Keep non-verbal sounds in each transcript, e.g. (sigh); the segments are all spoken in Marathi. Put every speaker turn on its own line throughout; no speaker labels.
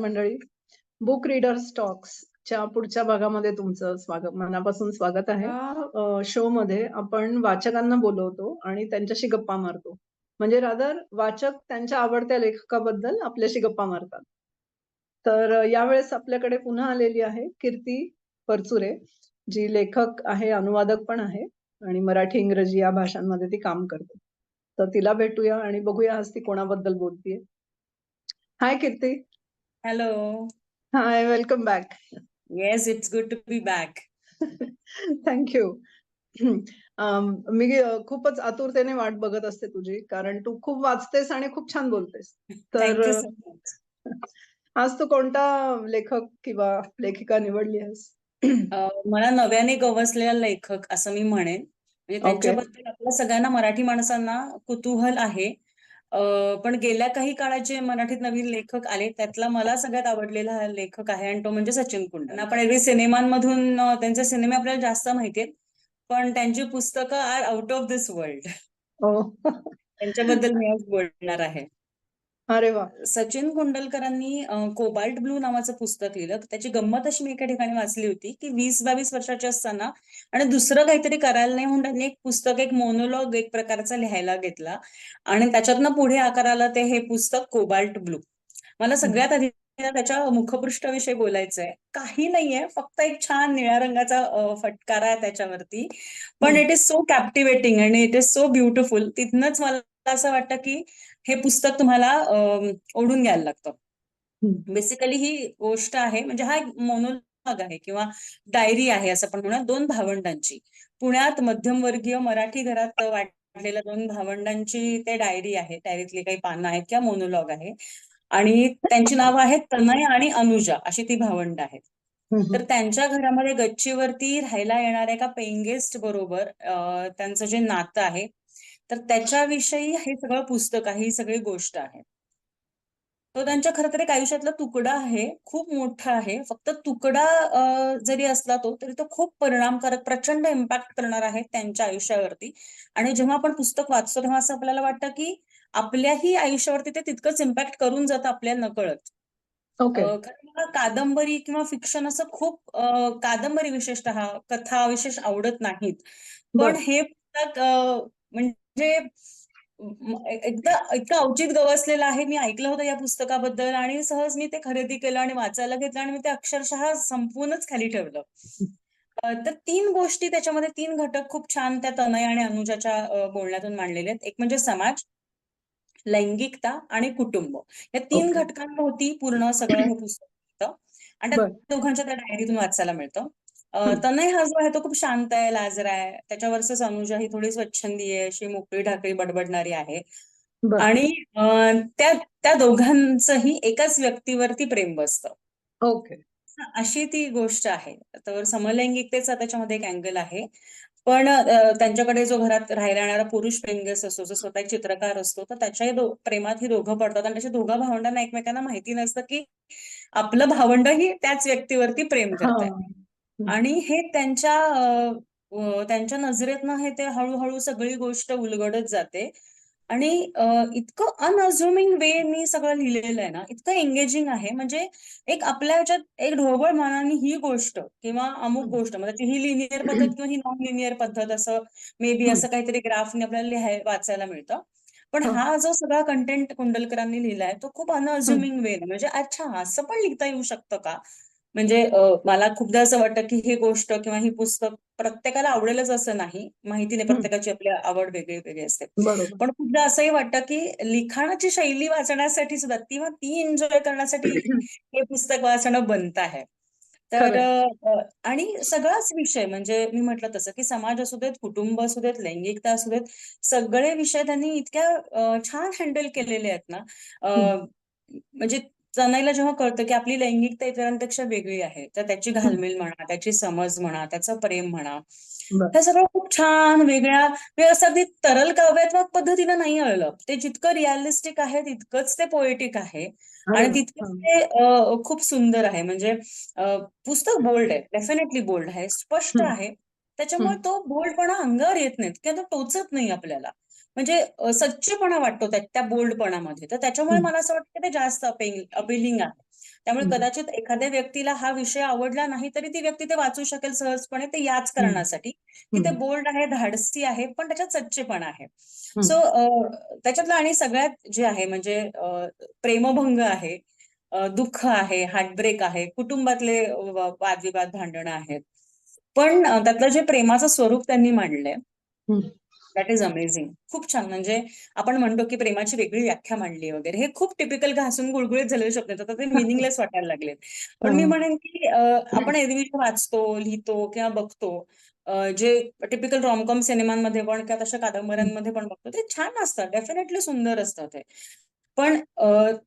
मंडळी. बुक रीडर्स टॉक्सच्या पुढच्या भागामध्ये तुमचं स्वागत मनापासून स्वागत आहे. या अ, शोमध्ये आपण वाचकांना बोलवतो आणि त्यांच्याशी गप्पा मारतो. म्हणजे रादर वाचक त्यांच्या आवडत्या लेखकाबद्दल आपल्याशी गप्पा मारतात. तर यावेळेस आपल्याकडे पुन्हा आलेली आहे कीर्ती परचुरे, जी लेखक आहे, अनुवादक पण आहे आणि मराठी, इंग्रजी या भाषांमध्ये ती काम करते. तर तिला भेटूया आणि बघूया आज ती कोणाबद्दल बोलतीये. Hi Kirti.
Hello.
Hi, welcome back.
Yes, it's good to be back.
Thank you. अं, मी खूपच आतुरतेने वाट बघत असते तुझी, कारण तू खूप वाचतेस आणि खूप छान बोलतेस. तर
Thank you. (laughs)
आज तू कोणता लेखक किंवा लेखिका निवडली आहेस?
मला नव्याने गवसलेला लेखक असं मी म्हणेन. म्हणजे. त्यांच्याबद्दल आपल्या सगळ्यांना मराठी माणसांना कुतूहल आहे. पण गेल्या काही काळात जे मराठीत नवीन लेखक आले, त्यातला मला सगळ्यात आवडलेला हा लेखक आहे आणि तो म्हणजे सचिन कुंडल. आपण एरवी सिनेमांमधून त्यांचे सिनेमे आपल्याला जास्त माहिती आहेत. पण त्यांची पुस्तकं are out of this world. त्यांच्याबद्दल मी आज बोलणार आहे.
अरे वाह!
सचिन कुंडलकरांनी अ, कोबाल्ट ब्लू नावाचं पुस्तक लिहिलं. त्याची गंमत अशी मी एका ठिकाणी वाचली होती, की 20-22 वर्षाचे असताना आणि दुसरं काहीतरी करायला नाही म्हणून त्यांनी एक पुस्तक, एक मोनोलॉग एक प्रकारचा लिहायला घेतला आणि त्याच्यातनं पुढे आकाराला ते हे पुस्तक कोबाल्ट ब्लू. मला. सगळ्यात आधी त्याच्या मुखपृष्ठाविषयी बोलायचंय. काही नाहीये, फक्त एक छान निळ्या रंगाचा फटकारा आहे त्याच्यावरती. पण. इट इज सो कॅप्टिव्हेटिंग आणि इट इज सो ब्युटिफुल. तिथनंच मला असं वाटतं, की हे पुस्तक तुम्हाला ओढून घ्यायला लागतं. बेसिकली ही गोष्ट आहे म्हणजे हा एक मोनोलॉग आहे किंवा डायरी आहे असं आपण म्हणूया 2 भावंडांची. पुण्यात मध्यमवर्गीय मराठी घरात वाढलेल्या 2 भावंडांची ते डायरी आहे. डायरीतली काही पानं आहेत किंवा मोनोलॉग आहे आणि त्यांची नावं आहेत तनय आणि अनुजा अशी ती भावंडं आहेत. तर. त्यांच्या घरामध्ये गच्चीवरती राहायला येणाऱ्या एका पेइंग गेस्ट बरोबर त्यांचं जे नातं आहे, तर त्याच्याविषयी हे सगळं पुस्तक आहे, ही सगळी गोष्ट आहे. तो त्यांच्या खरं तर एक आयुष्यातला तुकडा आहे. खूप मोठा आहे. फक्त तुकडा जरी असला तो, तरी तो खूप परिणामकारक, प्रचंड इम्पॅक्ट करणार आहे त्यांच्या आयुष्यावरती आणि जेव्हा आपण पुस्तक वाचतो, तेव्हा असं आपल्याला वाटतं, की आपल्याही आयुष्यावरती ते तितकंच इम्पॅक्ट करून जातं आपल्याला नकळत.
ओके.
मला कादंबरी किंवा फिक्शन असं खूप कादंबरी विशेषतः कथा विशेष आवडत नाहीत. पण. हे पुस्तक अ, म्हणजे एकदा इतकं अवचित गवसलेलं आहे. मी ऐकलं होतं या पुस्तकाबद्दल आणि सहज मी ते खरेदी केलं आणि वाचायला घेतलं आणि मी ते अक्षरशः संपवूनच खाली ठेवलं. तर 3 गोष्टी त्याच्यामध्ये 3 घटक खूप छान त्या तनय आणि अनुजाच्या बोलण्यातून मांडलेले आहेत. एक म्हणजे समाज, लैंगिकता आणि कुटुंब. या 3
ओके.
घटकांभोवती पूर्ण सगळं हे पुस्तक होतं आणि त्या. दोघांच्या त्या डायरीतून वाचायला मिळतं. अ,
हं.
तनय हा जो आहे तो खूप शांत आहे, लाजरा आहे. त्याच्या वर्सेस अनुजा ही थोडी स्वच्छंदी आहे, अशी मोकळी-ढाकळी बडबडणारी आहे. आणि त्या त्या दोघांचंही एकाच व्यक्तीवरती प्रेम बसतं.
ओके.
हां, अशी ती गोष्ट आहे. तर समलैंगिकतेचा त्याच्यामध्ये एक अँगल आहे. पण त्यांच्याकडे जो घरात राहायला येणारा पुरुष पेइंग गेस्ट असतो, जो स्वतः चित्रकार असतो, तर त्याच्याही दो प्रेमात ही दोघं पडतात आणि त्याच्या दोघा भावंडांना एकमेकांना माहिती नसतं, की आपलं भावंडही त्याच व्यक्तीवरती प्रेम करतंय. आणि हे त्यांच्या त्यांच्या नजरेतनं हे ते हळू-हळू सगळी गोष्ट उलगडत जाते आणि इतकं अनअझ्युमिंग वेनी सगळं लिहिलेलं आहे ना, इतकं एंगेजिंग आहे. म्हणजे एक आपल्या ह्याच्यात एक ढोबळ मनाने ही गोष्ट किंवा अमुक. गोष्ट म्हणजे ही लिनिअर पद्धत किंवा ही नॉन लिनिअर पद्धत असं मे बी. असं काहीतरी ग्राफने आपल्याला लिहाय वाचायला मिळतं. पण
हां.
जो सगळा कंटेंट कुंडलकरांनी लिहिलाय, तो खूप. अनअझ्युमिंग वेने म्हणजे अच्छा असं पण लिहिता येऊ शकतं का? म्हणजे मला खूपदा असं वाटतं, की ही गोष्ट किंवा ही पुस्तक प्रत्येकाला आवडेलच असं नाही. माहिती नाही. प्रत्येकाची आपली आवड वेगळी-वेगळी असते.
बरोबर.
पण खूपदा असंही वाटतं, की लिखाणाची शैली वाचण्यासाठी सुद्धा किंवा ती एन्जॉय करण्यासाठी (clears throat) हे पुस्तक वाचणं बनतं आहे. तर आणि सगळाच विषय म्हणजे मी म्हटलं तसं, की समाज असू देत, कुटुंब असू देत, लैंगिकता असू देत, सगळे विषय त्यांनी इतक्या छान हँडल केलेले आहेत ना. म्हणजे तनयला जेव्हा कळतं, की आपली लैंगिकता इतरांपेक्षा वेगळी आहे, तर त्याची. घालमेल म्हणा, त्याची समज म्हणा, त्याचं प्रेम म्हणा. हे सगळं खूप छान वेगळ्या म्हणजे असं अगदी तरल काव्यात्मक पद्धतीनं नाही आळलं. ते जितकं रिअलिस्टिक आहे, तितकंच ते पोएटिक आहे आणि! तितकंच. ते खूप सुंदर आहे. म्हणजे पुस्तक बोल्ड आहे. डेफिनेटली बोल्ड आहे. स्पष्ट. आहे. त्याच्यामुळे. तो बोल्डपणा अंगावर येत नाहीत किंवा तो टोचत नाही आपल्याला. म्हणजे सच्चेपणा वाटतो त्या त्या बोल्डपणामध्ये. तर त्याच्यामुळे. मला असं वाटतं, की ते जास्त अपील अपीलिंग आहे. त्यामुळे. कदाचित एखाद्या व्यक्तीला हा विषय आवडला नाही तरी ती व्यक्ती ते वाचू शकेल सहजपणे ते याच. कारणासाठी की ते. बोल्ड आहे, धाडसी आहे, पण त्याच्यात सच्चेपणा आहे. सो त्याच्यातलं आणि सगळ्यात जे आहे म्हणजे प्रेमभंग आहे, दुःख आहे, हार्टब्रेक आहे, कुटुंबातले वादविवाद, भांडणं आहेत. पण त्यातलं जे प्रेमाचं स्वरूप त्यांनी मांडलंय. That is amazing. खूप छान म्हणजे आपण म्हणतो की प्रेमाची वेगळी व्याख्या मांडली वगैरे. हे खूप टिपिकल घासून गुळगुळीत झालेले शब्द आहेत. आता ते मीनिंगलेस वाटायला लागलेत. पण मी
हां.
म्हणेन की आपण एरवी वाचतो, लिहितो किंवा बघतो जे टिपिकल रॉमकॉम सिनेमांमध्ये पण किंवा तशा. कादंबऱ्यांमध्ये पण बघतो ते छान असतं. डेफिनेटली सुंदर असतं ते. पण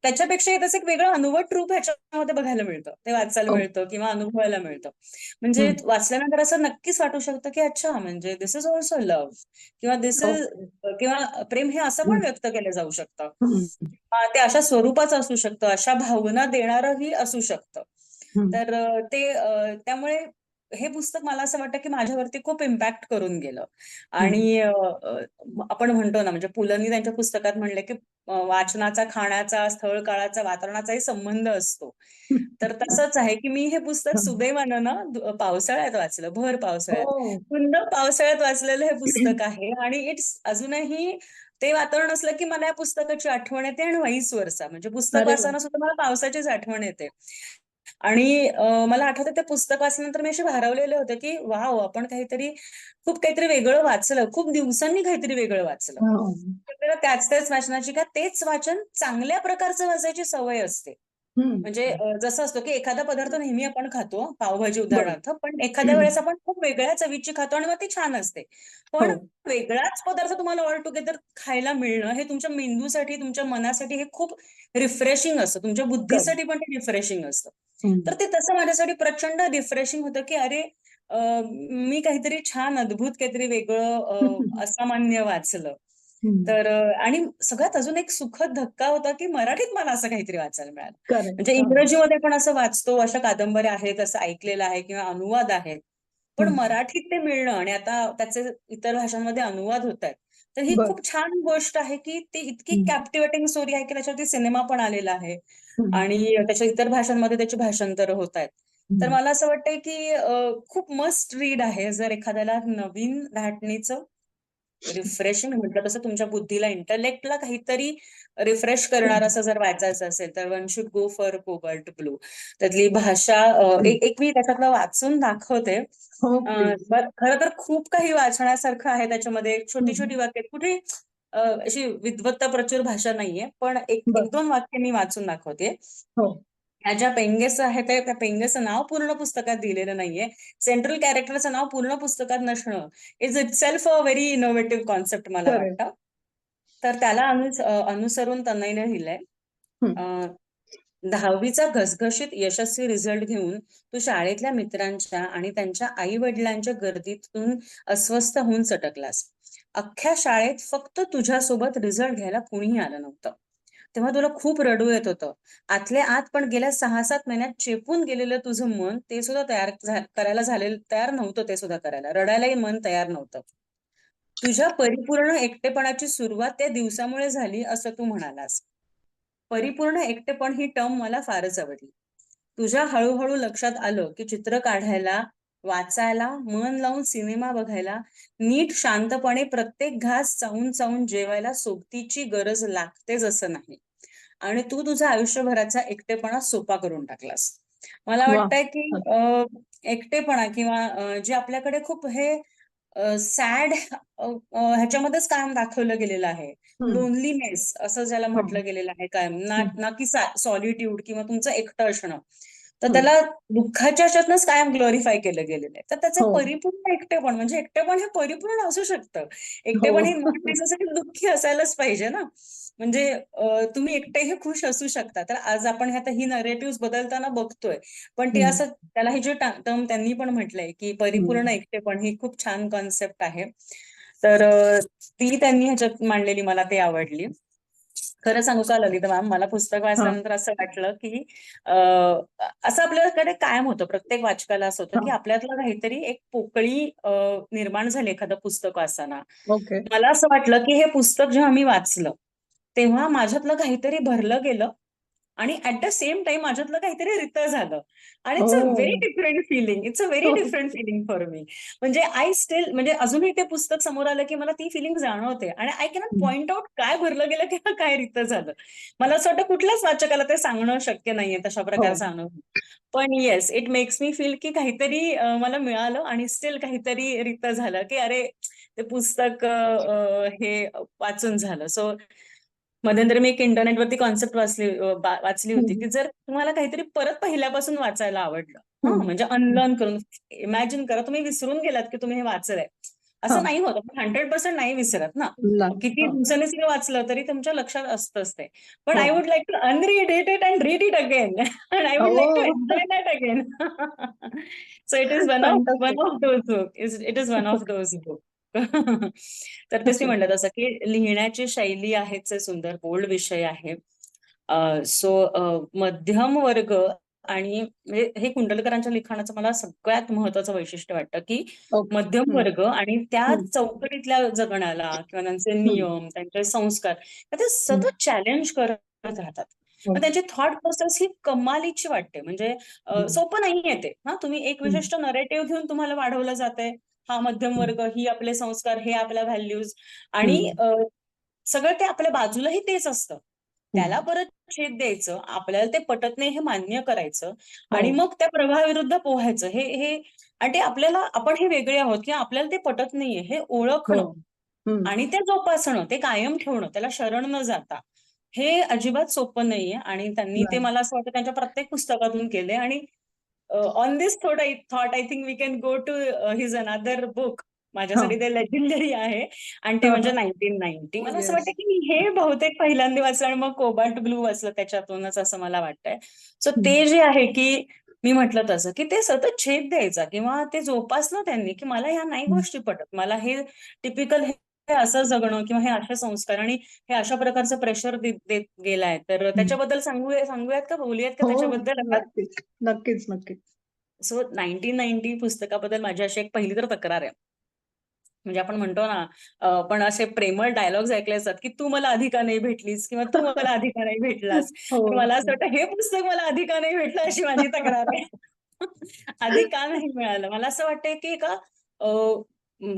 त्याच्यापेक्षा त्याचं एक वेगळं अनुभट रूप ह्याच्यामध्ये बघायला मिळतं. ते वाचायला
हो.
मिळतं किंवा अनुभवायला मिळतं. म्हणजे
हं.
वाचल्यानंतर असं नक्कीच वाटू शकतं की अच्छा म्हणजे धिस इज अल्सो लव्ह किंवा धिस इज
ओके.
किंवा प्रेम हे असं पण
हं.
व्यक्त केलं जाऊ शकतं.
हं.
ते अशा स्वरूपाचं असू शकतं, अशा भावना देणारंही असू शकतं.
हं.
तर ते त्यामुळे हे पुस्तक मला असं वाटतं की माझ्यावरती खूप इम्पॅक्ट करून गेलं.
हं.
आणि आपण म्हणतो ना म्हणजे पुलंनी त्यांच्या पुस्तकात म्हणले की वाचनाचा, खाण्याचा, स्थळ, काळाचा, वातावरणाचाही संबंध असतो. (laughs) तर तसंच आहे की मी हे पुस्तक
हं.
सुदैवानं ना पावसाळ्यात वाचलं, भर पावसाळ्यात.
हो.
पुन्हा पावसाळ्यात वाचलेलं हे पुस्तक (laughs) आहे आणि इट्स अजूनही ते वातावरण असलं की मला या पुस्तकाची आठवण येते आणि व्हाईस वर्सा. म्हणजे पुस्तक! वाचताना सुद्धा मला पावसाचीच आठवण येते. आणि मला आठवतंय ते पुस्तक वाचल्यानंतर मी असे भारावलेले होते की वॉव! आपण काहीतरी खूप काहीतरी वेगळं वाचलं. खूप दिवसांनी काहीतरी वेगळं वाचलं.
हां.
आपल्याला त्याच-त्याच वाचनाची का तेच वाचन चांगल्या प्रकारचं वाचायची सवय असते. म्हणजे जसं असतं की एखादा पदार्थ नेहमी आपण खातो, पावभाजी. उदाहरणार्थ, पण एखाद्या वेळेस आपण खूप वेगळ्या चवीची खातो आणि मग ती छान असते. पण
हो.
वेगळाच पदार्थ तुम्हाला ऑल टुगेदर खायला मिळणं हे तुमच्या मेंदूसाठी, तुमच्या मनासाठी हे खूप रिफ्रेशिंग असतं. तुमच्या. बुद्धीसाठी पण ते रिफ्रेशिंग असतं. तर ते तसं माझ्यासाठी प्रचंड रिफ्रेशिंग होतं की अरे मी काहीतरी छान अद्भुत काहीतरी वेगळं (laughs) असामान्य वाचलं. तर आणि सगळ्यात अजून एक सुखद धक्का होता की मराठीत मला असं काहीतरी वाचायला मिळालं. म्हणजे. इंग्रजीमध्ये पण असं वाचतो, अशा कादंबऱ्या आहेत, असं ऐकलेलं आहे किंवा अनुवाद आहेत. पण. मराठीत ते मिळणं आणि आता त्याचे इतर भाषांमध्ये अनुवाद होतायत. तर ही. खूप छान गोष्ट आहे की ती इतकी. कॅप्टिव्हेटिंग स्टोरी आहे की त्याच्यावरती सिनेमा पण आलेला आहे. आणि त्याच्या इतर भाषांमध्ये त्याची भाषांतरं होतायत. तर
हं.
मला असं वाटतंय की खूप मस्ट रीड आहे. जर एखाद्याला नवीन धाटणीचं रिफ्रेशिंग म्हटलं तसं तुमच्या बुद्धीला, इंटलेक्टला काहीतरी रिफ्रेश करणारं
हं.
असं जर वाचायचं असेल तर one should go for cobalt blue. त्यातली भाषा
हं.
एक मी त्याच्यातलं वाचून दाखवते.
हो,
खरं तर खूप काही वाचण्यासारखं आहे त्याच्यामध्ये. छोटी-छोटी
हं.
वाक्य. कुठे अशी विद्वत्ता प्रचूर भाषा नाहीये. पण एक. 1-2 वाक्य मी वाचून दाखवतेय. ह्या ज्या पेंगेस आहेत त्या त्या पेंगेसचं नाव पूर्ण पुस्तकात दिलेलं नाहीये. सेंट्रल कॅरेक्टरचं नाव पूर्ण पुस्तकात नसणं is itself a very innovative concept मला. वाटतं. तर त्याला अनुस अनुसरून तनयने लिहिलंय. 10वीचा घसघशीत यशस्वी रिझल्ट घेऊन तू शाळेतल्या मित्रांच्या आणि त्यांच्या आई-वडिलांच्या गर्दीतून अस्वस्थ होऊन सटकलास. अख्ख्या शाळेत फक्त तुझ्यासोबत रिझल्ट घ्यायला कुणीही आलं नव्हतं. तेव्हा तुला खूप रडू येत होतं. आतल्या आत पण गेल्या 6-7 महिन्यात चेपून गेलेलं तुझं मन ते सुद्धा तयार करायला झालेलं तयार नव्हतं ते सुद्धा करायला. रडायलाही मन तयार नव्हतं. तुझ्या परिपूर्ण एकटेपणाची सुरुवात त्या दिवसामुळे झाली असं तू म्हणालास. परिपूर्ण एकटेपण ही टर्म मला फारच आवडली. तुझ्या हळूहळू लक्षात आलं की चित्र काढायला, वाचायला, मन लावून सिनेमा बघायला, नीट शांतपणे प्रत्येक घास चावून-चावून जेवायला सोबतीची गरज लागतेच असं नाही. आणि तू तुझा आयुष्यभराचा एकटेपणा सोपा करून टाकलास. मला! वाटतंय की एकटेपणा किंवा जे आपल्याकडे खूप हे सॅड ह्याच्यामध्येच कायम दाखवलं गेलेलं आहे. लोनलीनेस असं ज्याला. म्हटलं गेलेलं आहे कायम. ना. ना की सॉलिट्यूड किंवा तुमचं एकटं असणं. तर. त्याला दुःखाच्या ह्याच्यातनंच कायम ग्लोरिफाय केलं गेलेलं आहे. तर त्याचं
हो.
परिपूर्ण एकटेपण म्हणजे एकटेपण हे परिपूर्ण असू शकतं. एकटेपण
हो.
हे नॉट नेसेसरी दुःखी असायलाच पाहिजे ना. म्हणजे तुम्ही एकटेही खुश असू शकता. तर आज आपण आता ही नरेटिव्हज बदलताना बघतोय. पण ते. असं त्याला हे जे टर्म त्यांनी पण म्हटलंय की परिपूर्ण. एकटेपण ही खूप छान कॉन्सेप्ट आहे. तर ती त्यांनी ह्याच्यात मांडलेली मला ते आवडली. खरं सांगू का ललिता मॅम, मला पुस्तक. वाचल्यानंतर असं वाटलं की अ, असं आपल्याकडे कायम होतं. प्रत्येक वाचकाला असं होतं की. आपल्यातलं काहीतरी एक पोकळी निर्माण झाली एखादं पुस्तक वाचताना. मला असं वाटलं की हे पुस्तक जेव्हा मी वाचलं, तेव्हा माझ्यातलं काहीतरी भरलं गेलं आणि ऍट द सेम टाइम माझ्यातलं काहीतरी रित झालं आणि it's a very. Different feeling it's a very. Different feeling for me म्हणजे आय स्टील म्हणजे अजूनही ते पुस्तक समोर आलं की मला ती फिलिंग जाणवते आणि आय कॅनॉट. पॉइंट आउट काय भरलं गेलं किंवा काय रित झालं मला असं वाटतं कुठल्याच वाचकाला ते सांगणं शक्य नाहीये तशा प्रकारचा
हो.
अनुभव पण yes it makes me feel की काहीतरी मला मिळालं आणि स्टील काहीतरी रित झालं की अरे ते पुस्तक हे वाचून झालं सो मध्यंतरी मी एक इंटरनेटवरती कॉन्सेप्ट वाचली वाचली होती. की जर तुम्हाला काहीतरी परत पहिल्यापासून वाचायला आवडलं. म्हणजे अनलर्न करून इमॅजिन करा तुम्ही विसरून गेलात की तुम्ही हे वाचलंय असं. नाही होत आपण हंड्रेड पर्सेंट नाही विसरत ना. किती. दिवसांनी सगळं वाचलं तरी तुमच्या लक्षात असतंच ते पण. I would like to unread it it and read it again and I would like to. Enjoy that again so it is one of. One of those book it is one of those book (laughs) तर तेच मी
ओके.
म्हटलं तसं की लिहिण्याची शैली आहेच आहे सुंदर बोल्ड विषय आहे सो मध्यम वर्ग आणि म्हणजे हे कुंडलकरांच्या लिखाणाचं मला सगळ्यात महत्वाचं वैशिष्ट्य वाटतं की. मध्यम. वर्ग आणि त्या. चौकटीतल्या जगण्याला किंवा त्यांचे. नियम त्यांचे संस्कार ते. सतत चॅलेंज करत राहतात. मग त्यांची थॉट प्रोसेस ही कमालीची वाटते म्हणजे. सोपं नाहीये ते हा तुम्ही एक. विशिष्ट नरेटिव्ह घेऊन तुम्हाला वाढवलं जातंय हा मध्यम. वर्ग ही आपले संस्कार हे आपल्या व्हॅल्यूज आणि सगळं ते आपल्या बाजूलाही तेच असतं त्याला. परत छेद द्यायचं आपल्याला ते पटत नाही हे मान्य करायचं आणि
हो.
मग त्या प्रवाहाविरुद्ध पोहायचं हे हे आणि ते आपल्याला आपण हे वेगळे आहोत किंवा आपल्याला ते पटत नाहीये हे. ओळखणं
हं.
आणि ते जोपासणं ते कायम ठेवणं त्याला शरण न जाता हे अजिबात सोपं नाहीये आणि त्यांनी ते. मला असं वाटतं त्यांच्या प्रत्येक पुस्तकातून केले आणि on this thought I thought I think we can go to his another book माझ्यासाठी. ते लेजेंडरी आहे आणि ते म्हणजे. नाईन्टीन नाईन्टी मला असं वाटतं. की हे बहुतेक पहिल्यांदा वाचलं आणि मग कोबाल्ट ब्लू वाचलं त्याच्यातूनच असं मला वाटतंय सो. ते जे आहे की मी म्हटलं तसं की ते सतत छेद द्यायचा किंवा ते जोपासलं त्यांनी की मला ह्या नाही. गोष्टी पटत मला हे टिपिकल हे असं जगणं किंवा हे असे संस्कार आणि हे अशा प्रकारचं प्रेशर देत गेलाय तर. त्याच्याबद्दल सांगूया सांगूयात का बोलूयात का
हो.
त्याच्याबद्दल
नक्कीच. नक्कीच, नक्कीच.
सो नाईन्टीन नाईन्टी पुस्तकाबद्दल माझी अशी एक पहिली तर तक्रार आहे म्हणजे आपण म्हणतो ना पण असे प्रेमळ डायलॉग्स ऐकले असतात की तू मला आधी का नाही भेटलीस किंवा तू मला (laughs) आधी का नाही भेटलास
हो.
मला असं. वाटतं हे पुस्तक मला आधी का नाही भेटलं अशी माझी तक्रार आहे (laughs) आधी का नाही मिळालं मला असं वाटतंय की का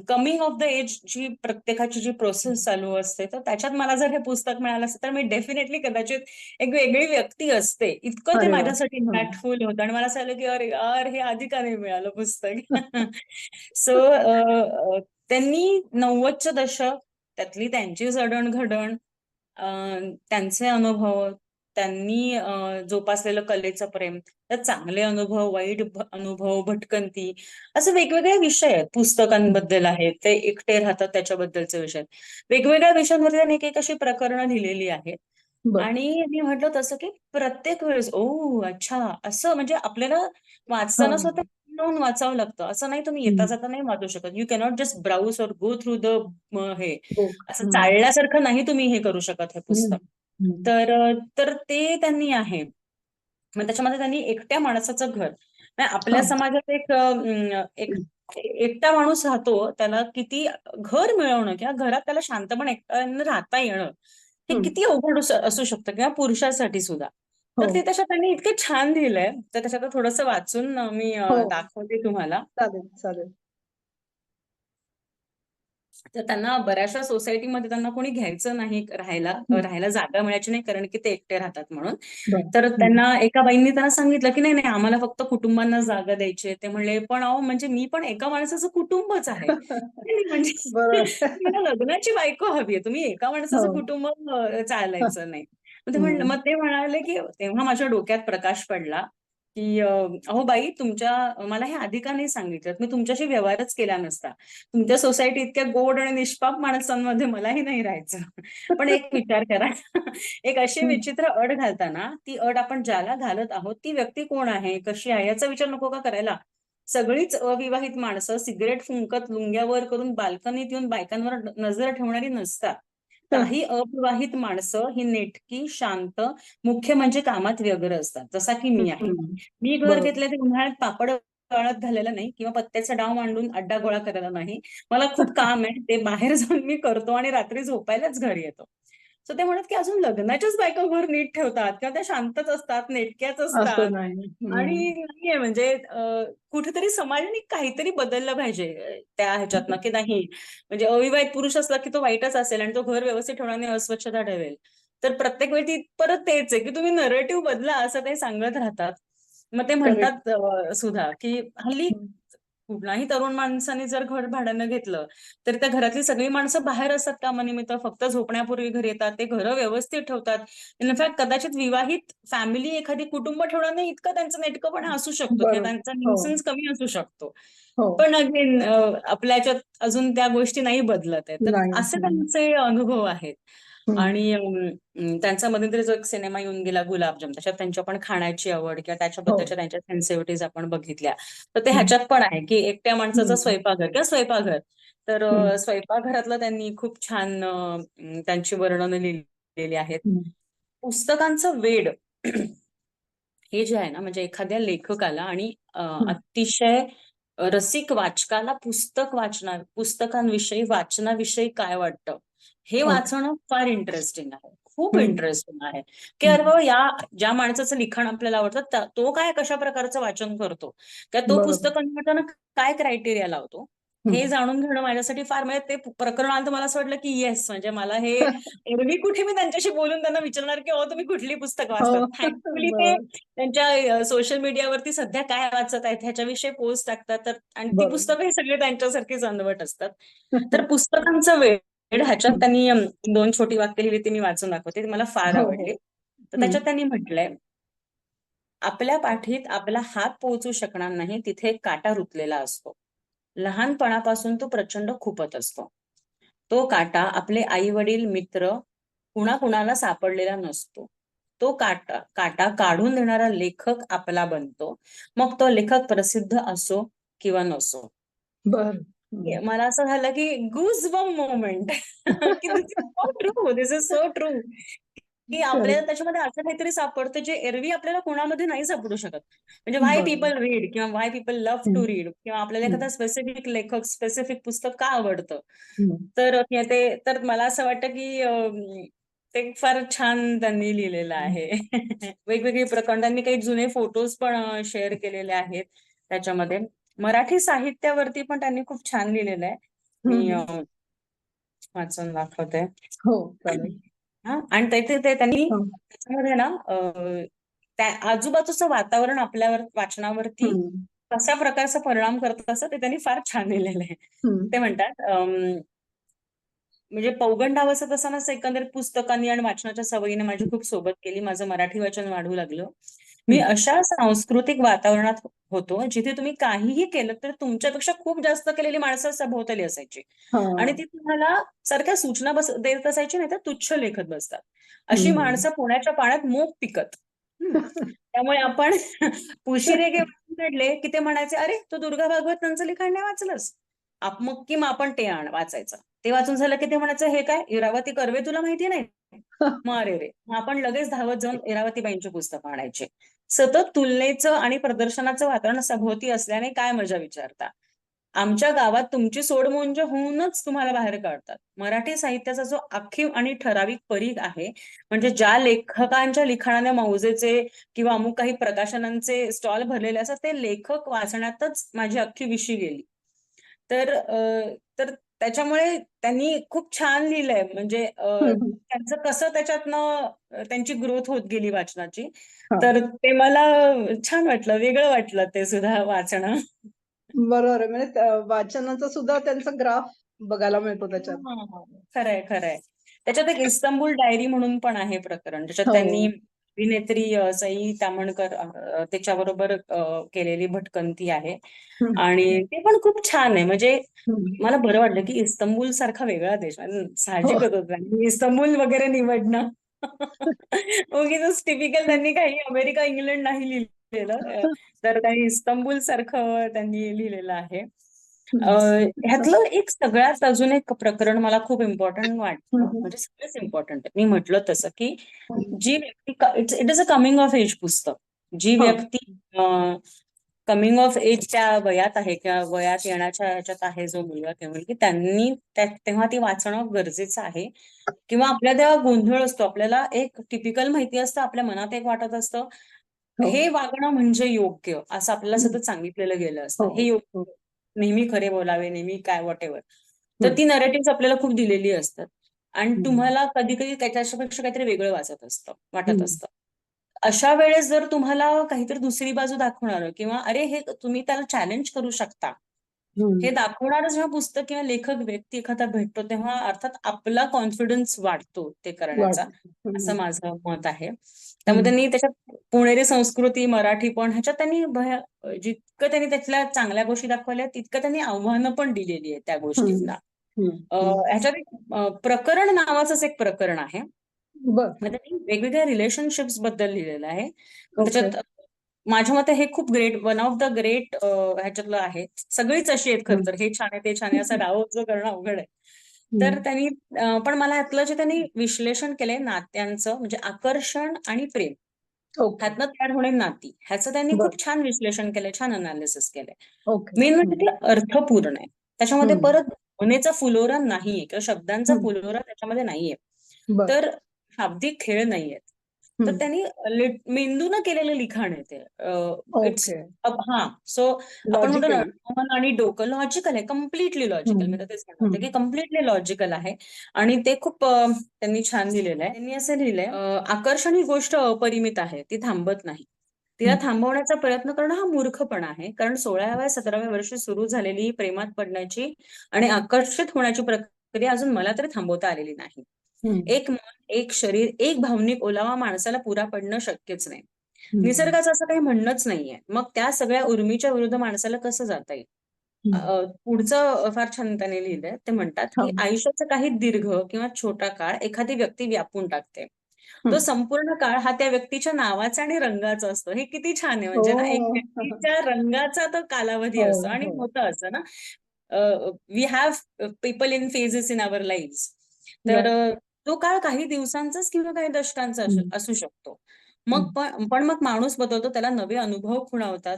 कमिंग ऑफ द एज जी प्रत्येकाची जी प्रोसेस चालू असते तर त्याच्यात मला जर हे पुस्तक मिळालं असतं तर मी डेफिनेटली कदाचित एक वेगळी व्यक्ती असते इतकं ते! माझ्यासाठी. इम्पॅक्टफुल होतं आणि मला असं आलं की अरे यार हे आधी का नाही मिळालं पुस्तक (laughs) सो त्यांनी नव्वदचं दशक त्यातली त्यांची जडणघडण त्यांचे अनुभव त्यांनी जोपासलेलं कलेचं प्रेम तर चांगले अनुभव वाईट अनुभव भटकंती असे वेगवेगळे विषय आहेत पुस्तकांबद्दल आहेत ते एकटे राहतात त्याच्याबद्दलचे विषय. वेगवेगळ्या विषयांमध्ये त्यांनी एक एक अशी प्रकरणं लिहिलेली आहेत. आणि मी म्हटलं तसं की प्रत्येक वेळेस ओ अच्छा असं म्हणजे आपल्याला वाचताना
हां.
स्वतः लावून वाचावं लागतं असं नाही तुम्ही येता
हं.
जाता नाही वाचू शकत you cannot just browse or go through the हे
बुक.
असं
हं.
चालण्यासारखं नाही तुम्ही हे करू शकत हे
हं.
पुस्तक
हं.
तर तर ते त्यांनी आहे मग त्याच्यामध्ये त्यांनी एकट्या माणसाचं घर आपल्या
हां.
समाजात एक एकटा माणूस राहतो त्याला किती घर मिळवणं किंवा घरात त्याला शांतपणे एकट्यानं राहता येणं हे
हं.
किती अवघड असू शकतं किंवा पुरुषासाठी सुद्धा
हो.
तर ते त्याच्यात त्यांनी इतके छान लिहिलंय तर त्याच्यात थोडंसं वाचून मी
हो.
दाखवते तुम्हाला
चालेल, चालेल.
तर त्यांना बऱ्याचशा सोसायटीमध्ये त्यांना कोणी घ्यायचं नाही राहायला. राहायला जागा मिळायची नाही कारण की ते एकटे राहतात म्हणून. तर. त्यांना एका बाईंनी त्यांना सांगितलं की नाही नाही आम्हाला फक्त कुटुंबांना जागा द्यायची. ते म्हणले पण अहो म्हणजे मी पण एका माणसाचं कुटुंबच आहे म्हणजे. (laughs) (laughs) मला लग्नाची बायको हवी आहे तुम्ही एका माणसाचं
हो.
कुटुंब चालायचं नाही ते. मग ते म्हणाले की तेव्हा माझ्या डोक्यात प्रकाश पडला की अहो बाई तुमच्या मला हे आधी का नाही सांगितलं? मी तुमच्याशी व्यवहारच केला नसता. तुमच्या सोसायटी इतक्या गोड आणि निष्पाप माणसांमध्ये मलाही नाही राहायचं. (laughs) पण एक विचार करा. (laughs) एक अशी. विचित्र अट घालताना ती अट आपण ज्याला घालत आहोत ती व्यक्ती कोण आहे? कशी आहे? याचा विचार नको का करायला? सगळीच अविवाहित माणसं सिगरेट फुंकत लुंग्यावर करून बाल्कनीत येऊन बायकांवर नजर ठेवणारी नसतात. काही अविवाहित माणसं ही नेटकी शांत मुख्य म्हणजे कामात व्यग्र असतात जसा की मी आहे. मी घर. घेतलं ते उन्हाळ्यात पापड काळात घालायला नाही किंवा पत्त्याचा डाव मांडून अड्डा गोळा करायला नाही मला खूप (laughs) काम आहे ते बाहेर जाऊन मी करतो आणि रात्री झोपायलाच घरी येतो सो ते म्हणत की अजून लग्नाच्याच बायका घर नीट ठेवतात किंवा त्या शांतच असतात नेटक्याच असतात. आणि नाहीये म्हणजे कुठेतरी समाजाने काहीतरी बदललं पाहिजे त्या ह्याच्यातनं की नाही. म्हणजे अविवाहित पुरुष असला की तो वाईटच असेल आणि तो घर व्यवस्थित ठेवण्याने अस्वच्छता ठेवेल. तर प्रत्येक वेळी ती परत तेच आहे की तुम्ही नरेटिव्ह बदला असं ते सांगत राहतात. मग ते म्हणतात सुधा की हल्ली. कुठलाही तरुण माणसाने जर घर भाड्यानं घेतलं तर त्या घरातली सगळी माणसं बाहेर असतात कामानिमित्त फक्त झोपण्यापूर्वी घरी येतात ते घरं व्यवस्थित ठेवतात इनफॅक्ट कदाचित विवाहित फॅमिली एखादी कुटुंब ठेवण्याने इतकं त्यांचं नेटकंपणा असू शकतो. त्यांचा
हो.
न्यूसन्स कमी असू शकतो
हो
पण अगेन आपल्या याच्यात अजून त्या गोष्टी नाही बदलत आहेत तर. असे. त्यांचे अनुभव आहेत. आणि त्यांचा मध्यंतरी जो एक सिनेमा येऊन गेला गुलाबजाम त्याच्यात त्यांच्या पण खाण्याची आवड किंवा त्याच्याबद्दलच्या त्यांच्या सेन्सिटिव्हिटीज आपण बघितल्या तर ते. ह्याच्यात पण आहे की एकट्या माणसाचं. स्वयंपाकघर किंवा स्वयंपाकघर तर. स्वयंपाकघरातलं त्यांनी खूप छान त्यांची वर्णनं लिहिलेली आहेत. पुस्तकांचं वेड (clears throat) हे जे आहे ना म्हणजे एखाद्या लेखकाला आणि. अतिशय रसिक वाचकाला पुस्तक वाचणार पुस्तकांविषयी वाचनाविषयी काय वाटतं हे
हो.
वाचणं फार इंटरेस्टिंग आहे खूप. इंटरेस्टिंग आहे की अरे बाबा या ज्या माणसाचं लिखाण आपल्याला आवडतं त्या- तो काय कशा प्रकारचं वाचन करतो किंवा तो. पुस्तक निवडताना काय क्रायटेरिया लावतो हे. जाणून घेणं माझ्यासाठी फार म्हणजे ते प्रकरण आलं तर मला असं वाटलं की येस म्हणजे मला हे (laughs) एरवी कुठे मी त्यांच्याशी बोलून त्यांना विचारणार की अहो तुम्ही कुठली पुस्तक वाचतात
हो.
थँकफुली ते. त्यांच्या सोशल मीडियावरती सध्या काय वाचत आहेत ह्याच्याविषयी पोस्ट टाकतात तर आणि ती. पुस्तकं ही सगळी त्यांच्यासारखीच अनवट असतात तर (laughs) पुस्तकांचं वेळ ह्याच्यात त्यांनी दोन छोटी वाक्य लिहिली ती मी वाचून दाखवते ती मला फार
हो, हो.
आवडली तर. त्याच्यात त्यांनी म्हटलंय आपल्या पाठीत आपला हात पोहोचू शकणार नाही तिथे काटा रुतलेला असतो लहानपणापासून तो प्रचंड खुपत असतो. तो काटा आपले आई वडील मित्र कुणाकुणाला सापडलेला नसतो. तो काटा काटा काढून देणारा लेखक आपला बनतो. मग तो लेखक प्रसिद्ध असो किंवा नसो.
बर.
मला असं झालं की goosebump moment this is so true की आपल्याला त्याच्यामध्ये असं काहीतरी सापडतं जे एरवी आपल्याला कोणामध्ये नाही सापडू शकत. म्हणजे व्हाय
बरोबर.
पीपल रीड किंवा why people love. To read किंवा आपल्याला एखादा स्पेसिफिक लेखक स्पेसिफिक पुस्तक का आवडतं. तर ते तर मला असं वाटतं की ते फार छान त्यांनी लिहिलेलं आहे. वेगवेगळी प्रकरण त्यांनी काही जुने फोटोज पण शेअर केलेले आहेत त्याच्यामध्ये. मराठी साहित्यावरती पण त्यांनी खूप छान लिहिलेलं आहे. मी वाचून दाखवते.
हो चालेल.
हा आणि त्याचे ते त्यांनी
हो.
त्याच्यामध्ये ना त्या आजूबाजूचं वातावरण आपल्यावर वाचनावरती. कशा प्रकारचा परिणाम करत असं ते त्यांनी फार छान लिहिलेलं आहे. ते म्हणतात म्हणजे पौगंड अवस्थेत असतानाच एकंदरीत पुस्तकांनी आणि वाचनाच्या सवयीने माझी खूप सोबत केली माझं मराठी वाचन वाढू लागलं मी. अशा सांस्कृतिक वातावरणात होतो जिथे तुम्ही काहीही केलं तर तुमच्यापेक्षा खूप जास्त केलेली माणसं सभोवताली असायची. आणि ती तुम्हाला सारख्या सूचना बस देत असायची नाही तर तुच्छ लेखत बसतात अशी. माणसं पुण्याच्या पाण्यात मूग पिकत. (laughs) त्यामुळे आपण (laughs) वाचून काढले की ते म्हणायचे अरे तू दुर्गा भागवत त्यांचं लिखाण नाही वाचलंस मग की मग आपण ते आण वाचायचं ते वाचून झालं की ते म्हणायचं हे काय इरावती कर्वे तुला माहिती नाही (laughs) मग अरे रे मग आपण लगेच धावत जाऊन इरावतीबाईंची पुस्तकं आणायची सतत तुलनेचं आणि प्रदर्शनाचं वातावरण सभोवती असल्याने काय मजा विचारता? आमच्या गावात तुमची सोडमोंज होऊनच तुम्हाला बाहेर काढतात. मराठी साहित्याचा जो आखीव आणि ठराविक परीघ आहे म्हणजे ज्या लेखकांच्या लिखाणाने मौजेचे किंवा अमुक काही प्रकाशनांचे स्टॉल भरलेले असतात ते लेखक वाचण्यातच माझी अख्खी विशी गेली. तर तर त्याच्यामुळे त्यांनी खूप छान लिहिलंय. म्हणजे. त्यांचं कसं त्याच्यातनं त्यांची ग्रोथ होत गेली वाचनाची. तर ते मला छान वाटलं वेगळं वाटलं ते सुद्धा वाचणं.
बरोबर आहे. म्हणजे वाचनाचा सुद्धा त्यांचा ग्राफ बघायला मिळतो त्याच्यात.
हा, खरंय खरंय. त्याच्यात एक इस्तंबूल डायरी म्हणून पण आहे प्रकरण. त्याच्यात
हो.
त्यांनी अभिनेत्री सई तामणकर त्याच्याबरोबर केलेली भटकंती आहे. आणि ते पण खूप छान आहे म्हणजे. मला बरं वाटलं की इस्तंबूल सारखा वेगळा देश म्हणजे
हो.
साहजिकच होतं इस्तंबूल वगैरे निवडणं (laughs) उगीच टिपिकल त्यांनी काही अमेरिका इंग्लंड नाही लिहिलेलं तर काही इस्तंबूल सारखं त्यांनी लिहिलेलं आहे. ह्यातलं एक सगळ्यात अजून एक प्रकरण मला खूप इम्पॉर्टंट (laughs) वाटतं. म्हणजे सगळेच इम्पॉर्टंट आहे मी म्हटलं तसं की. जी व्यक्ती it is a coming of age पुस्तक जी
हा.
व्यक्ती कमिंग ऑफ एज त्या वयात आहे किंवा वयात येण्याच्या ह्याच्यात आहे जो मुलगा किंवा मुलगी त्यांनी त्या- तेव्हा ती वाचणं गरजेचं आहे किंवा आपल्या तेव्हा गोंधळ असतो आपल्याला एक टिपिकल माहिती असतं आपल्या मनात एक वाटत असतं
हो.
हे वागणं म्हणजे योग्य असं आपल्याला सतत सांगितलेलं गेलं असतं
हो,
हे योग्य. नेहमी खरे बोलावे नेहमी काय वॉटेवर तर
हम्म.
ती नरेटिव्ह आपल्याला खूप दिलेली असतात आणि. तुम्हाला कधी कधी त्याच्यापेक्षा काहीतरी वेगळं वाचत असतं वाटत. असतं अशा वेळेस जर तुम्हाला काहीतरी दुसरी बाजू दाखवणार किंवा अरे हे तुम्ही त्याला चॅलेंज करू शकता
हम्म.
हे दाखवणारं जेव्हा पुस्तक किंवा लेखक व्यक्ती एखादा भेटतो तेव्हा अर्थात आपला कॉन्फिडन्स वाढतो ते करण्याचा
हम्म.
असं माझं मत आहे. त्यामुळे त्यांनी त्याच्यात पुणेरी संस्कृती मराठी पण ह्याच्यात त्यांनी भया- जितकं त्यांनी त्यातल्या चांगल्या गोष्टी दाखवल्या तितकं त्यांनी आव्हानं पण दिलेली आहे त्या गोष्टींना.
हम्म.
अं, ह्याच्यात एक अं, प्रकरण नावाचंच एक प्रकरण आहे.
बर.
म्हणजे त्यांनी वेगवेगळ्या रिलेशनशिप्सबद्दल लिहिलेलं आहे.
ओके.
त्याच्यात माझ्या मते हे खूप great one of the great ह्याच्यातलं आहे सगळीच अशी आहेत खरं तर. हे छान आहे ते छान आहे असं डाव जो करणं अवघड आहे. तर त्यांनी पण मला ह्यातलं जे त्यांनी विश्लेषण केलंय नात्यांचं म्हणजे आकर्षण आणि प्रेम. ह्यातनं तयार होणे नाती. ह्याचं त्यांनी. खूप छान विश्लेषण केलंय छान अनालिसिस केलंय. मेन म्हणजे ते अर्थपूर्ण आहे. त्याच्यामध्ये. परत भावनेचा फुलोरा नाहीये किंवा शब्दांचा. फुलोरा त्याच्यामध्ये नाहीये. तर शाब्दिक खेळ नाहीयेत तर. त्यांनी मेंदूनं केलेलं लिखाण आहे ते. इट्स हा. सो आपण म्हणतो ना मन आणि डोकं लॉजिकल आहे. Completely logical. मी तर तेच म्हणते की. कम्प्लिटली लॉजिकल आहे. आणि ते खूप त्यांनी छान लिहिलेलं आहे. त्यांनी असं लिहिलंय आकर्षण ही गोष्ट अपरिमित आहे. ती थांबत नाही. तिला. थांबवण्याचा प्रयत्न करणं हा मूर्खपणा आहे. कारण सोळाव्या सतराव्या वर्षी सुरू झालेली प्रेमात पडण्याची आणि आकर्षित होण्याची प्रक्रिया अजून मला तरी थांबवता आलेली नाही. एक मन एक शरीर एक भावनिक ओलावा माणसाला पुरा पडणं शक्यच नाही. निसर्गाचं असं काही म्हणणंच नाहीये. मग त्या सगळ्या उर्मीच्या विरुद्ध माणसाला कसं जाता येईल? पुढचं फार छान त्याने लिहिलंय. ते म्हणतात की
हा.
आयुष्याचा काही दीर्घ किंवा छोटा काळ एखादी व्यक्ती व्यापून टाकते. तो. संपूर्ण काळ हा त्या व्यक्तीच्या नावाचा आणि रंगाचा असतो. हे किती छान आहे. म्हणजे ना एक
ओ.
व्यक्तीच्या रंगाचा तो कालावधी
हो,
असतो आणि
हो.
होतं असं ना. We have people in phases in our life तर तो काळ काही दिवसांचाच किंवा काही दशकांचा असू शकतो. मग. पण पण मग माणूस बदलतो त्याला नवे अनुभव खुणावतात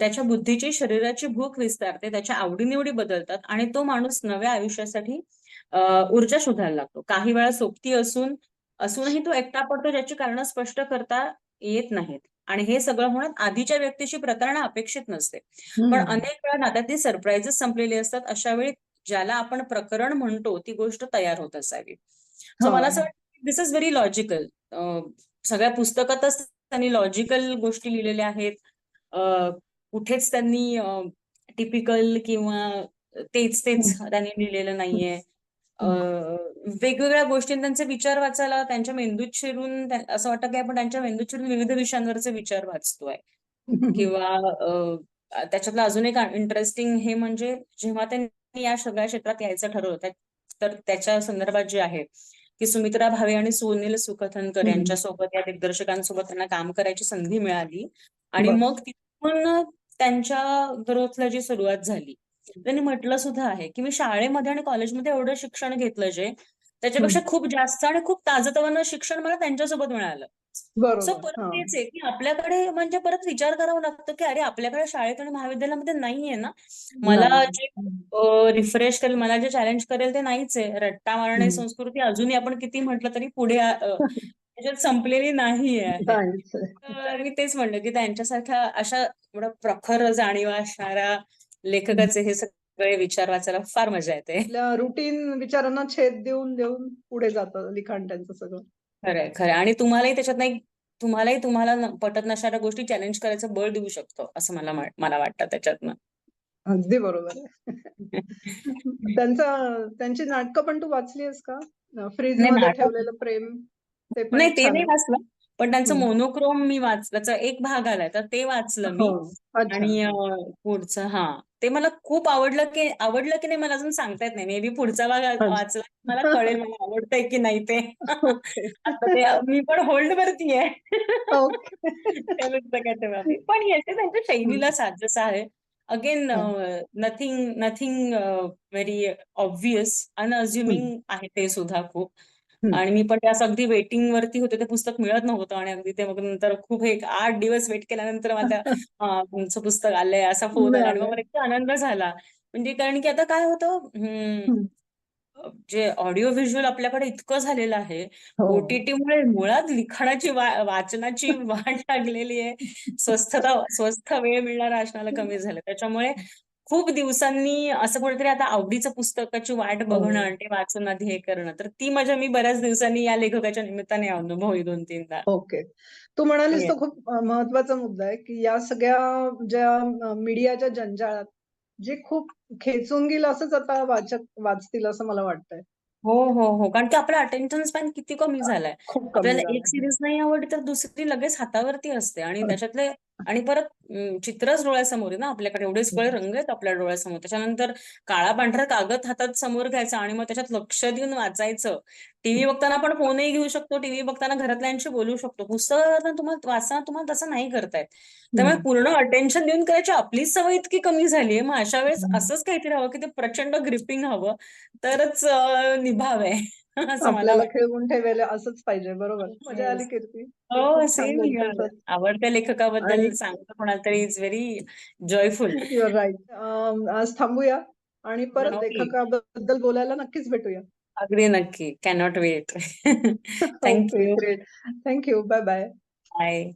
त्याच्या बुद्धीची शरीराची भूक विस्तारते त्याच्या आवडीनिवडी बदलतात आणि तो माणूस नव्या आयुष्यासाठी ऊर्जा शोधायला लागतो. काही वेळा सोबती असून असूनही तो एकटा पडतो ज्याची कारण स्पष्ट करता येत नाहीत. आणि हे सगळं होण्यात आधीच्या व्यक्तीची प्रतारणा अपेक्षित नसते. पण. अनेक वेळा नात्यातली सरप्राईजेस संपलेली असतात अशा वेळी ज्याला आपण प्रकरण म्हणतो ती गोष्ट तयार होत असावी. सो मला असं
हा.
वाटतं दिस इज व्हेरी लॉजिकल सगळ्या पुस्तकातच त्यांनी लॉजिकल गोष्टी लिहिलेल्या आहेत कुठेच त्यांनी टिपिकल किंवा तेच तेच. त्यांनी लिहिलेलं नाहीये. वेगवेगळ्या गोष्टी त्यांचे विचार वाचायला त्यांच्या मेंदूत शिरून असं वाटतं की आपण त्यांच्या मेंदूत शिरून विविध विषयांवरचे विचार वाचतोय किंवा त्याच्यातलं अजून एक इंटरेस्टिंग हे म्हणजे जेव्हा त्यांनी या सगळ्या क्षेत्रात यायचं ठरवलं तर त्याच्या संदर्भात जे आहे की सुमित्रा भावे आणि सुनील सुकथनकर. यांच्यासोबत या दिग्दर्शकांसोबत त्यांना काम करायची संधी मिळाली आणि. मग तिथून त्यांच्या ग्रोथला जी सुरुवात झाली त्यांनी म्हटलं सुद्धा आहे की मी शाळेमध्ये आणि कॉलेजमध्ये एवढं शिक्षण घेतलं जे त्याच्यापेक्षा खूप जास्त आणि खूप ताजतवानं शिक्षण मला त्यांच्यासोबत मिळालं सो परत. तेच आहे की आपल्याकडे म्हणजे परत विचार करावा लागतो की अरे आपल्याकडे शाळेत आणि महाविद्यालयामध्ये नाहीये ना मला. जे. रिफ्रेश करेल मला जे चॅलेंज करेल ते नाहीच आहे रट्टा मारणे. संस्कृती अजूनही आपण किती म्हटलं तरी पुढे त्याच्यात संपलेली नाही आहे
नाहीच आहे.
तर मी तेच म्हणलं की त्यांच्यासारख्या अशा एवढा प्रखर जाणीव असणाऱ्या लेखकाचे हे सगळे विचार वाचायला फार मजा येते
रुटीन विचारांना छेद देऊन देऊन पुढे जातं लिखाण त्यांचं सगळं
खरंय खरंय आणि तुम्हालाही त्याच्यात एक तुम्हालाही तुम्हाला न- पटत नसणाऱ्या गोष्टी चॅलेंज करायचं बळ देऊ शकतो असं मला मा- मला वाटतं त्याच्यातनं.
अगदी बरोबर आहे. (laughs) त्यांचं त्यांची नाटकं पण तू वाचलीस का? फ्रीज
नाही,
मध्ये
नाटक-
ठेवलेलं प्रेम ते पण
नाही ते
छान
नाही
आहे.
वाचलं पण त्यांचं
हम्म.
मोनोक्रोम मी वाच त्याचा एक भाग आलाय तर ते वाचलं मी.
हो अच्छा.
आणि अं, पुढचं हा. ते मला खूप आवडलं की आवडलं की नाही मला अजून सांगता येत नाही. मे बी पुढचा भाग. वाचला मला कळेल मला आवडतंय की नाही ते. मी पण होल्ड वरती आहे. पण येते त्यांच्या शैलीला साथ जसं आहे. Again nothing nothing very obvious unassuming आहे ते सुद्धा खूप. आणि मी पण ते असं अगदी वेटिंग वरती होते ते पुस्तक मिळत नव्हतं आणि अगदी ते मग नंतर खूप एक आठ दिवस वेट केल्यानंतर मला अ, (laughs) तुमचं पुस्तक आलंय असा फोन आला आणि. मला इतका आनंद झाला. म्हणजे कारण की आता काय होतं जे ऑडिओ व्हिज्युअल आपल्याकडे इतकं झालेलं आहे
हो.
ओटीटी मुळे मुळात लिखाणाची वाचनाची वाट लागलेली आहे. (laughs) स्वस्थता स्वस्थ वेळ मिळणारा असण्याला कमी झालं. त्याच्यामुळे खूप दिवसांनी असं कुठेतरी आता आवडीचं पुस्तकाची वाट बघणं
हो.
आणि ते वाचून आधी हे करणं तर ती मजा मी बऱ्याच दिवसांनी या लेखकाच्या निमित्ताने अनुभवली दोन तीनदा
ओके. तू म्हणालीस. तो खूप महत्त्वाचा मुद्दा आहे, की या सगळ्या ज्या मीडियाच्या जंजाळात जे खूप खेचून गेलं असंच आता वाचक वाचतील असं मला वाटतंय.
हो हो हो कारण की आपला अटेन्शन स्पॅन किती कमी झालाय आपल्याला. एक सिरीज नाही आवडली तर दुसरी लगेच हातावरती असते आणि. त्याच्यातले आणि परत चित्रच डोळ्यासमोर आहे ना आपल्याकडे. एवढे सगळे रंग आहेत आपल्या डोळ्यासमोर. त्याच्यानंतर काळा पांढरा कागद हातात समोर घ्यायचा आणि मग त्याच्यात लक्ष देऊन वाचायचं. टीव्ही बघताना आपण फोनही घेऊ शकतो. टीव्ही बघताना घरातल्यांशी बोलू शकतो. पुस्तक तुम्हाला वाचताना तुम्हाला तसं नाही करतायत. त्यामुळे. पूर्ण अटेन्शन देऊन करायची आपलीच सवय इतकी कमी झाली आहे. मग अशा वेळेस. असंच काहीतरी हवं की ते प्रचंड ग्रिपिंग हवं. तरच निभावे (laughs) असं मला
खिळवून ठेवायला असंच पाहिजे. बरोबर. मजा आली. कीर्ती.
हो सेम
आज.
आवडत्या लेखकाबद्दल सांगतो कोणाला तरी is very joyful
you are right. आज थांबूया आणि परत लेखकाबद्दल बोलायला नक्कीच भेटूया.
अगदी नक्की cannot wait. Thank you
great. Thank you. Bye bye.
Bye